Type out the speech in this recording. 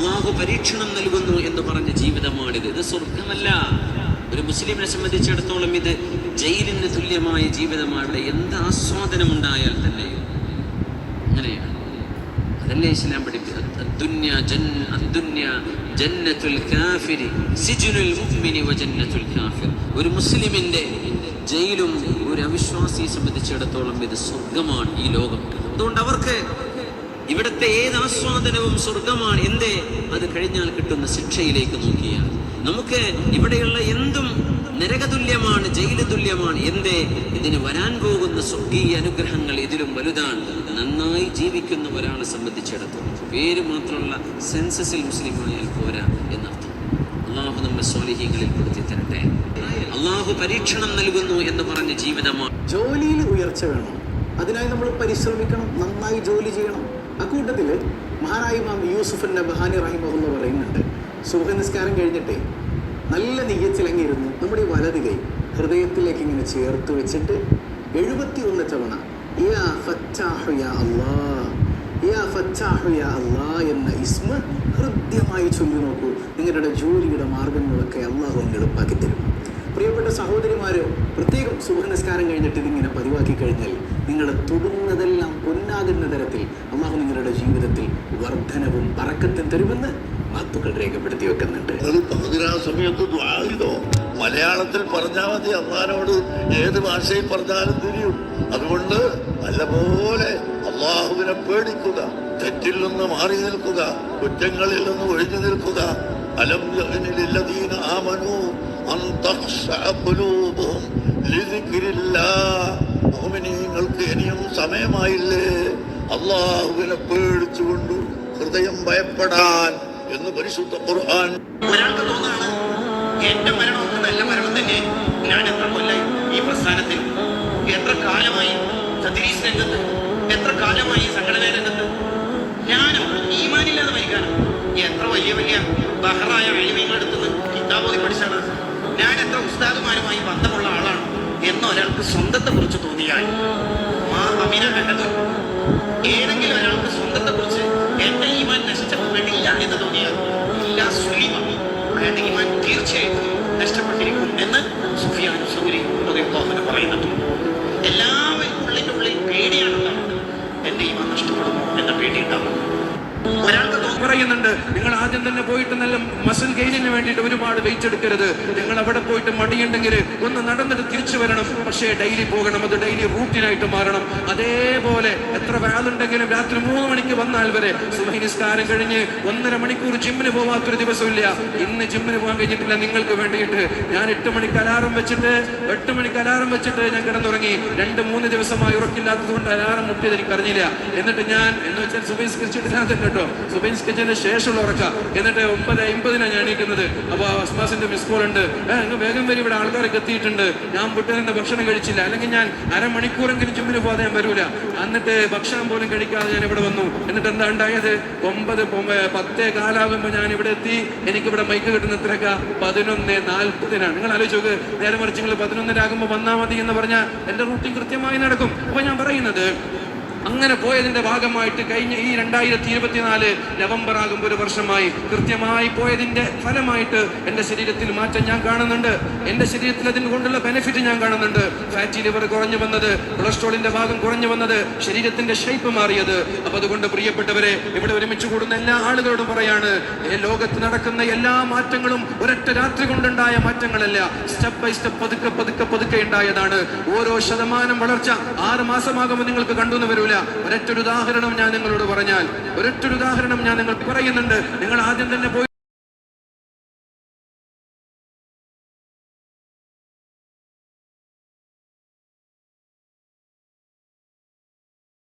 അള്ളാഹു പരീക്ഷണം നൽകുന്നു എന്ന് പറഞ്ഞ ജീവിതമാണിത്. ഇത് സ്വർഗമല്ല ഒരു മുസ്ലിമിനെ സംബന്ധിച്ചിടത്തോളം ഇത് ജയിലിന് തുല്യമായ ജീവിതമാണ്. എന്ത് ആസ്വാദനം ഉണ്ടായാൽ തന്നെയോ അങ്ങനെയാണ്. അതല്ലേ ഇസ്ലാം പഠിപ്പിക്കുന്നത് ഒരു മുസ്ലിമിന്റെ ജയിലും ഒരു അവിശ്വാസിയെ സംബന്ധിച്ചിടത്തോളം ഇത് സ്വർഗമാണ് ഈ ലോകം. അതുകൊണ്ട് അവർക്ക് ഇവിടുത്തെ ഏത് ആസ്വാദനവും സ്വർഗമാണ്. എന്തേ? അത് കഴിഞ്ഞാൽ കിട്ടുന്ന ശിക്ഷയിലേക്ക് നോക്കിയാൽ നമുക്ക് ഇവിടെയുള്ള എന്തും നരകതുല്യമാണ് ജയിൽ തുല്യമാണ് എന്തേ? ഇതിന് വരാൻ പോകുന്ന സ്വർഗീയ അനുഗ്രഹങ്ങൾ ഇതിലും വലുതാണ്. നന്നായി ജീവിക്കുന്ന ഒരാളെ സംബന്ധിച്ചിടത്തോളം. പേര് മാത്രമുള്ള സെൻസസിൽ മുസ്ലിമായാൽ പോരാ എന്നർത്ഥം. അള്ളാഹു നമ്മെ സ്വാലിഹ്യങ്ങളിൽ പെടുത്തി തരട്ടെ. അള്ളാഹു പരീക്ഷണം നൽകുന്നു എന്ന് പറഞ്ഞ ജീവിതമാണ് ജോലിയിൽ ഉയർച്ച വേണം. അതിനായി നമ്മൾ പരിശ്രമിക്കണം. നന്നായി ജോലി ചെയ്യണം. അക്കൂട്ടത്തിൽ മഹാനായ ഇമാം യൂസുഫൻ നബഹാനി റഹിമഹുല്ല പറയുന്നുണ്ട്. സുബഹ നിസ്കാരം കഴിഞ്ഞിട്ടേ നല്ല നീയച്ചിലങ്ങിരുന്ന് നമ്മുടെ വലത് കൈ ഹൃദയത്തിലേക്ക് ഇങ്ങനെ ചേർത്ത് വെച്ചിട്ട് എഴുപത്തി ഒന്ന് തവണ യാ യാ യാ യാ എന്ന ഇസ്മ ഹൃദ്യമായി ചൊല്ലി നോക്കൂ. നിങ്ങളുടെ ജോലിയുടെ മാർഗങ്ങളൊക്കെ അള്ളാഹു എളുപ്പാക്കി തരും. പ്രിയപ്പെട്ട സഹോദരിമാര് പ്രത്യേകം സുബഹ നിസ്കാരം കഴിഞ്ഞിട്ട് ഇതിങ്ങനെ പതിവാക്കി കഴിഞ്ഞാൽ നിങ്ങൾ തൊടുന്നതെല്ലാം പൊന്നാകുന്ന തരത്തിൽ അള്ളാഹു നിങ്ങളുടെ ജീവിതത്തിൽ വർധനവും പറക്കത്തും തരുമെന്ന് വാത്തുക്കൾ രേഖപ്പെടുത്തി വെക്കുന്നുണ്ട് മലയാളത്തിൽ പറഞ്ഞാൽ മതി അള്ളഹാനോട് ഏത് ഭാഷയിൽ പറഞ്ഞാലും തിരിയും. അതുകൊണ്ട് നല്ലപോലെ അള്ളാഹുവിനെ പേടിക്കുക തെറ്റിൽ നിന്ന് മാറി നിൽക്കുക കുറ്റങ്ങളിൽ നിന്ന് ഒഴിഞ്ഞു നിൽക്കുക. അലം തഖ്ശഅ ഖുലൂബുഹും ലിദിക്രില്ലാഹ് മുഅ്മിനീങ്ങൾക്ക് ഇനിയും സമയമായില്ലേ? അള്ളാഹുവിനെ പേടിച്ചുകൊണ്ട് ഹൃദയം ഭയപ്പെടാൻ എന്ന് പരിശുദ്ധ ഖുർആൻ. ഒരാൾക്ക് തോന്നാണ് എന്റെ മരണമൊക്കെ നല്ല മരണം തന്നെ. ഞാൻ എത്ര കൊല്ലായി ഈ പ്രസ്ഥാനത്തിൽ? എത്ര കാലമായി തദ്രീസ് രംഗത്ത്? എത്ര കാലമായി സംഘടന രംഗത്ത്? ഞാനോ ഈമാനില്ലാതെ മരിക്കാനോ എത്ര വലിയ വലിയ ബഹറായ വെളിമീങ്ങളെടുത്ത് കിതാബോധി പഠിച്ചാണ് ഞാൻ എത്ര ഉസ്താദുമാരുമായി ബന്ധമുള്ള ആളാണ് എന്ന് ഒരാൾക്ക് സ്വന്തത്തെ കുറിച്ച് തോന്നിയാൽ ആ അമിന അഹദ് ഏതെങ്കിലും ഒരാൾക്ക് സ്വന്തത്തെ കുറിച്ച് എന്റെ ഈമാൻ നഷ്ടപ്പെട്ടില്ല എന്ന് തോന്നിയാൽ ഇല്ല സുലീമ അയാളുടെ ഈമാൻ തീർച്ചയായിട്ടും നഷ്ടപ്പെട്ടിരിക്കും എന്ന് സുഫിയാൻ സൗരി പറയുന്നുണ്ട്. ആദ്യം തന്നെ പോയിട്ട് നല്ല മസിൽ ഗെയിനിന് വേണ്ടിയിട്ട് ഒരുപാട് വെയിറ്റ് എടുക്കരുത്. നിങ്ങൾ അവിടെ പോയിട്ട് മടിയുണ്ടെങ്കിൽ ഒന്ന് നടന്നിട്ട് തിരിച്ചു വരണം. പക്ഷേ ഡെയിലി പോകണം. അത് ഡെയിലി റൂട്ടീനായിട്ട് മാറണം. അതേപോലെ എത്ര വേദുണ്ടെങ്കിലും രാത്രി മൂന്ന് മണിക്ക് വന്നാൽ വരെ സുബഹിനിസ്കാരം കഴിഞ്ഞ് ഒന്നര മണിക്കൂർ ജിമ്മിന് പോവാത്തൊരു ദിവസമില്ല. ഇന്ന് ജിമ്മിന് പോകാൻ കഴിഞ്ഞിട്ടില്ല. നിങ്ങൾക്ക് വേണ്ടിയിട്ട് ഞാൻ എട്ട് മണിക്ക് അലാറം വെച്ചിട്ട് എട്ട് മണിക്ക് അലാറം വെച്ചിട്ട് ഞാൻ കിടന്നുറങ്ങി. രണ്ട് മൂന്ന് ദിവസമായി ഉറക്കില്ലാത്തത് കൊണ്ട് അലാറം മുട്ടിയത് എനിക്ക് അറിഞ്ഞില്ല എന്നിട്ട് ഞാൻ എന്ന് വെച്ചാൽ സുബൈസ്കരിച്ചിട്ട് ഞാൻ തന്നെ കേട്ടോ. സുബൈസ്കരിച്ചതിന് ശേഷമുള്ള ഉറക്ക. എന്നിട്ട് ഒമ്പത് അമ്പതിനാണ് ഞാൻ എണീക്കുന്നത്. അപ്പോൾ അസ്മാസിന്റെ മിസ് കോൾ ഉണ്ട്. അങ്ങ് വേഗം വരും ഇവിടെ ആൾക്കാരൊക്കെ എത്തിയിട്ടുണ്ട്. ഞാൻ പുട്ടനിന്റെ ഭക്ഷണം കഴിച്ചില്ല. അല്ലെങ്കിൽ ഞാൻ അരമണിക്കൂറെങ്കിലും ജിമ്മിന് പോകാതെ ഞാൻ വരൂല. എന്നിട്ട് ഭക്ഷണം പോലും കഴിക്കാതെ ഞാൻ ഇവിടെ വന്നു. എന്നിട്ട് എന്താ ഉണ്ടായത്? ഒമ്പത് പത്തേ കാലാകുമ്പോൾ ഞാൻ ഇവിടെ എത്തി. എനിക്ക് ഇവിടെ മൈക്ക് കിട്ടുന്ന എത്രക്ക പതിനൊന്ന് നാൽപ്പതിനാണ്. നിങ്ങൾ ആലോചിച്ച് നോക്ക്. നേരെ മറിച്ച് നിങ്ങൾ പതിനൊന്നിനാകുമ്പോൾ വന്നാൽ മതി എന്ന് പറഞ്ഞാൽ എന്റെ റൂട്ടിങ് കൃത്യമായി നടക്കും. അപ്പൊ ഞാൻ പറയുന്നത് അങ്ങനെ പോയതിന്റെ ഭാഗമായിട്ട് കഴിഞ്ഞ ഈ രണ്ടായിരത്തി ഇരുപത്തിനാല് നവംബർ ആകുമ്പോൾ ഒരു വർഷമായി കൃത്യമായി പോയതിന്റെ ഫലമായിട്ട് എന്റെ ശരീരത്തിൽ മാറ്റം ഞാൻ കാണുന്നുണ്ട്. എന്റെ ശരീരത്തിൽ അതിന് കൊണ്ടുള്ള ബെനിഫിറ്റ് ഞാൻ കാണുന്നുണ്ട്. ഫാറ്റി ലിവർ കുറഞ്ഞു വന്നത് കൊളസ്ട്രോളിന്റെ ഭാഗം കുറഞ്ഞു വന്നത് ശരീരത്തിന്റെ ഷേപ്പ് മാറിയത്. അപ്പൊ അതുകൊണ്ട് പ്രിയപ്പെട്ടവരെ ഇവിടെ ഒരുമിച്ച് കൂടുന്ന എല്ലാ ആളുകളോടും പറയാണ് ലോകത്ത് നടക്കുന്ന എല്ലാ മാറ്റങ്ങളും ഒരൊറ്റ രാത്രി കൊണ്ടുണ്ടായ മാറ്റങ്ങളല്ല. സ്റ്റെപ്പ് ബൈ സ്റ്റെപ്പ് പതുക്കെ പതുക്കെ പതുക്കെ ഉണ്ടായതാണ്. ഓരോ ശതമാനം വളർച്ച ആറ് മാസമാകുമ്പോൾ നിങ്ങൾക്ക് വരൂല? ഒരൊറ്റ ഒരു ഉദാഹരണം ഞാൻ നിങ്ങളോട് പറഞ്ഞാൽ ഒരൊറ്റൊരു ഉദാഹരണം ഞാൻ നിങ്ങൾ പറയുന്നുണ്ട്. നിങ്ങൾ ആദ്യം തന്നെ പോയി